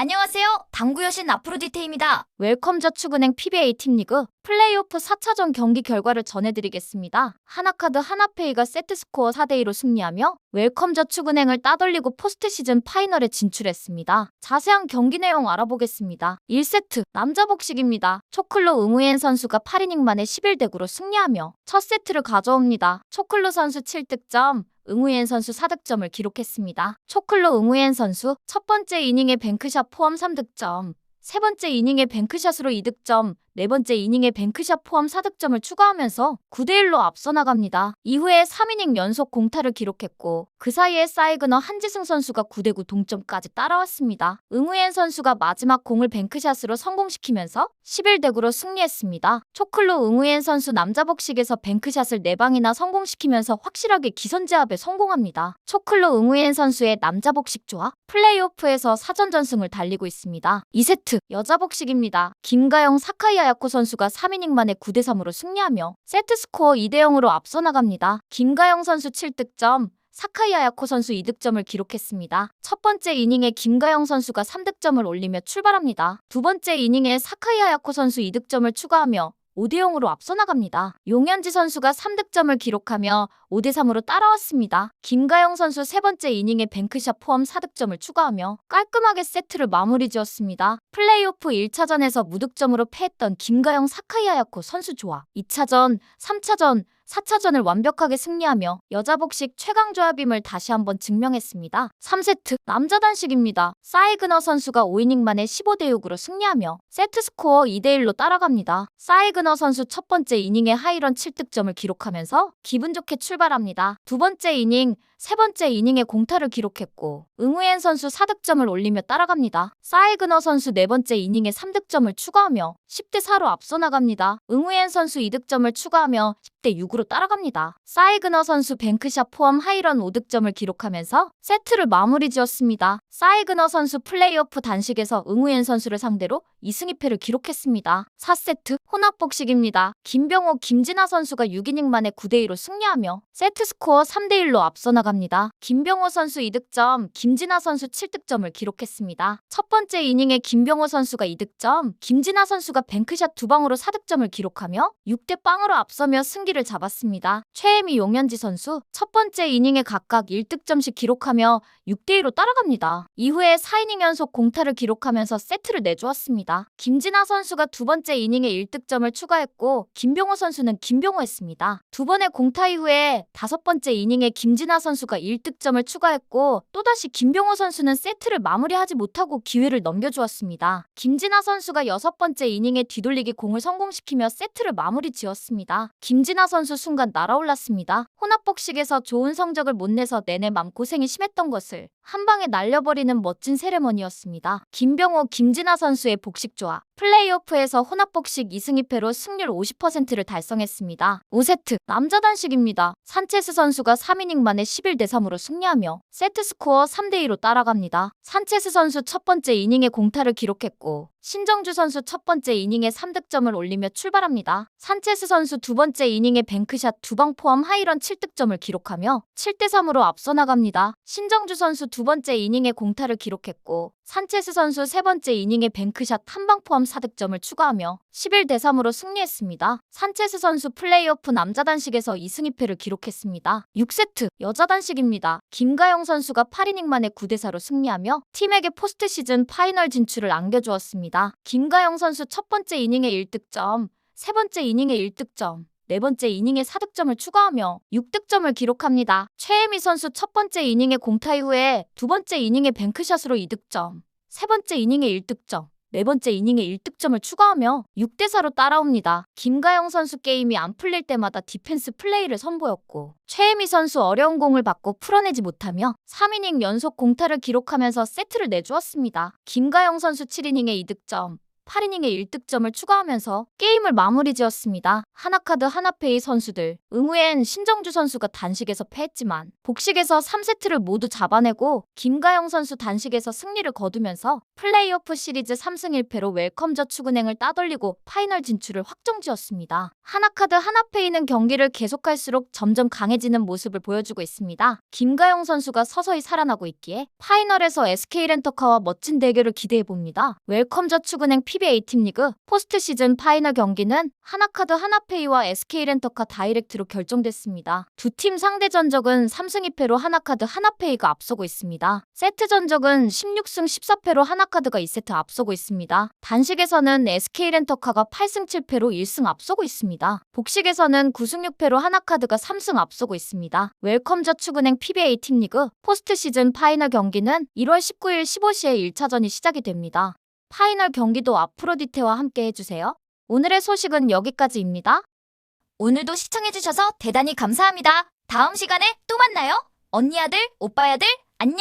안녕하세요. 당구 여신 아프로디테입니다. 웰컴 저축은행 PBA 팀리그 플레이오프 4차전 경기 결과를 전해드리겠습니다. 하나카드 하나페이가 세트스코어 4대2로 승리하며 웰컴 저축은행을 따돌리고 포스트 시즌 파이널에 진출했습니다. 자세한 경기 내용 알아보겠습니다. 1세트 남자 복식입니다. 초클로 응우엔 선수가 8이닝 만에 11대9로 승리하며 첫 세트를 가져옵니다. 초클로 선수 7득점, 응우엔 선수 4득점을 기록했습니다. 초클로 응우엔 선수 첫 번째 이닝에 뱅크샷 포함 3득점, 세 번째 이닝에 뱅크샷으로 2득점, 네 번째 이닝에 뱅크샷 포함 4득점을 추가하면서 9대1로 앞서 나갑니다. 이후에 3이닝 연속 공타를 기록했고 그 사이에 사이그너 한지승 선수가 9대9 동점까지 따라왔습니다. 응우엔 선수가 마지막 공을 뱅크샷으로 성공시키면서 11대9로 승리했습니다. 초클로 응우엔 선수 남자 복식에서 뱅크샷을 4방이나 성공시키면서 확실하게 기선제압에 성공합니다. 초클로 응우엔 선수의 남자 복식 조합 플레이오프에서 사전 전승을 달리고 있습니다. 2세트 여자 복식입니다. 김가영 사카이 아 야코 선수가 3이닝 만에 9대 3으로 승리하며 세트 스코어 2대 0으로 앞서 나갑니다. 김가영 선수 7득점, 사카이 아야코 선수 2득점을 기록했습니다. 첫 번째 이닝에 김가영 선수가 3득점을 올리며 출발합니다. 두 번째 이닝에 사카이 아야코 선수 2득점을 추가하며 5대 0으로 앞서 나갑니다. 용현지 선수가 3득점을 기록하며 5대 3으로 따라왔습니다. 김가영 선수 세 번째 이닝에 뱅크샷 포함 4득점을 추가하며 깔끔하게 세트를 마무리 지었습니다. 플레이오프 1차전에서 무득점으로 패했던 김가영 사카이아야코 선수 조합 2차전, 3차전, 4차전을 완벽하게 승리하며 여자 복식 최강 조합임을 다시 한번 증명했습니다. 3세트 남자 단식입니다. 사이그너 선수가 5이닝 만에 15대 6으로 승리하며 세트 스코어 2대 1로 따라갑니다. 사이그너 선수 첫 번째 이닝에 하이런 7득점을 기록하면서 기분 좋게 출발합니다. 두 번째 이닝, 세 번째 이닝에 공타를 기록했고 응우엔 선수 4득점을 올리며 따라갑니다. 사이그너 선수 네 번째 이닝에 3득점을 추가하며 10대 4로 앞서 나갑니다. 응우엔 선수 2득점을 추가하며 10대 6으로 따라갑니다. 사이그너 선수 뱅크샷 포함 하이런 5득점을 기록하면서 세트를 마무리 지었습니다. 사이그너 선수 플레이오프 단식에서 응우엔 선수를 상대로 2승 2패를 기록했습니다. 4세트 혼합복식입니다. 김병호, 김진아 선수가 6이닝 만에 9대2로 승리하며 세트 스코어 3대1로 앞서 나갑니다. 김병호 선수 2득점, 김진아 선수 7득점을 기록했습니다. 첫 번째 이닝에 김병호 선수가 2득점, 김진아 선수가 뱅크샷 두 방으로 4득점을 기록하며 6대 빵으로 앞서며 승기를 잡았습니다. 최혜미 용현지 선수 첫 번째 이닝에 각각 1득점씩 기록하며 6대2로 따라갑니다. 이후에 4이닝 연속 공타를 기록하면서 세트를 내주었습니다. 김진아 선수가 두 번째 이닝에 1득점을 추가했고 김병호 선수는 김병호였습니다. 두 번의 공타 이후에 다섯 번째 이닝에 김진아 선수가 1득점을 추가했고 또다시 김병호 선수는 세트를 마무리하지 못하고 기회를 넘겨주었습니다. 김진아 선수가 여섯 번째 이닝에 뒤돌리기 공을 성공시키며 세트를 마무리 지었습니다. 김진아 선수 순간 날아올랐습니다. 혼합복식에서 좋은 성적을 못 내서 내내 맘고생이 심했던 것을 한 방에 날려버리는 멋진 세레머니였습니다. 김병호, 김진아 선수의 복식 조합. 플레이오프에서 혼합복식 2승 2패로 승률 50%를 달성했습니다. 5세트 남자 단식입니다. 산체스 선수가 3이닝 만에 11대 3으로 승리하며 세트 스코어 3대 2로 따라갑니다. 산체스 선수 첫 번째 이닝에 공타를 기록했고 신정주 선수 첫 번째 이닝에 3득점을 올리며 출발합니다. 산체스 선수 두 번째 이닝에 뱅크샷 두 방 포함 하이런 7득점을 기록하며 7대 3으로 앞서 나갑니다. 신정주 선수 두 번째 이닝에 공타를 기록했고 산체스 선수 세 번째 이닝에 뱅크샷 한 방 포함 4득점을 추가하며 11대 3으로 승리했습니다. 산체스 선수 플레이오프 남자 단식에서 2승 2패를 기록했습니다. 6세트 여자 단식입니다. 김가영 선수가 8이닝 만에 9대 4로 승리하며 팀에게 포스트 시즌 파이널 진출을 안겨주었습니다. 김가영 선수 첫 번째 이닝에 1득점, 세 번째 이닝에 1득점, 네 번째 이닝에 4득점을 추가하며 6득점을 기록합니다. 최혜미 선수 첫 번째 이닝에 공타 이 후에 두 번째 이닝에 뱅크샷으로 2득점, 세 번째 이닝에 1득점, 네 번째 이닝에 1득점을 추가하며 6대4로 따라옵니다. 김가영 선수 게임이 안 풀릴 때마다 디펜스 플레이를 선보였고 최혜미 선수 어려운 공을 받고 풀어내지 못하며 3이닝 연속 공타를 기록하면서 세트를 내주었습니다. 김가영 선수 7이닝에 2득점, 8이닝에 1득점을 추가하면서 게임을 마무리 지었습니다. 하나카드 하나페이 선수들. 응우엔 신정주 선수가 단식에서 패했지만 복식에서 3세트를 모두 잡아내고 김가영 선수 단식에서 승리를 거두면서 플레이오프 시리즈 3승 1패로 웰컴 저축은행을 따돌리고 파이널 진출을 확정지었습니다. 하나카드 하나페이는 경기를 계속할수록 점점 강해지는 모습을 보여주고 있습니다. 김가영 선수가 서서히 살아나고 있기에 파이널에서 SK렌터카와 멋진 대결을 기대해봅니다. 웰컴 저축은행 PBA팀 리그 포스트 시즌 파이널 경기는 하나카드 하나 페이와 SK렌터카 다이렉트로 결정됐습니다. 두 팀 상대 전적은 3승 2패로 하나카드 하나페이가 앞서고 있습니다. 세트 전적은 16승 14패로 하나카드가 2세트 앞서고 있습니다. 단식에서는 SK렌터카가 8승 7패로 1승 앞서고 있습니다. 복식에서는 9승 6패로 하나카드가 3승 앞서고 있습니다. 웰컴 저축은행 PBA 팀 리그 포스트 시즌 파이널 경기는 1월 19일 15시에 1차전이 시작이 됩니다. 파이널 경기도 아프로디테와 함께 해주세요. 오늘의 소식은 여기까지입니다. 오늘도 시청해주셔서 대단히 감사합니다. 다음 시간에 또 만나요. 언니 아들, 오빠 아들, 안녕!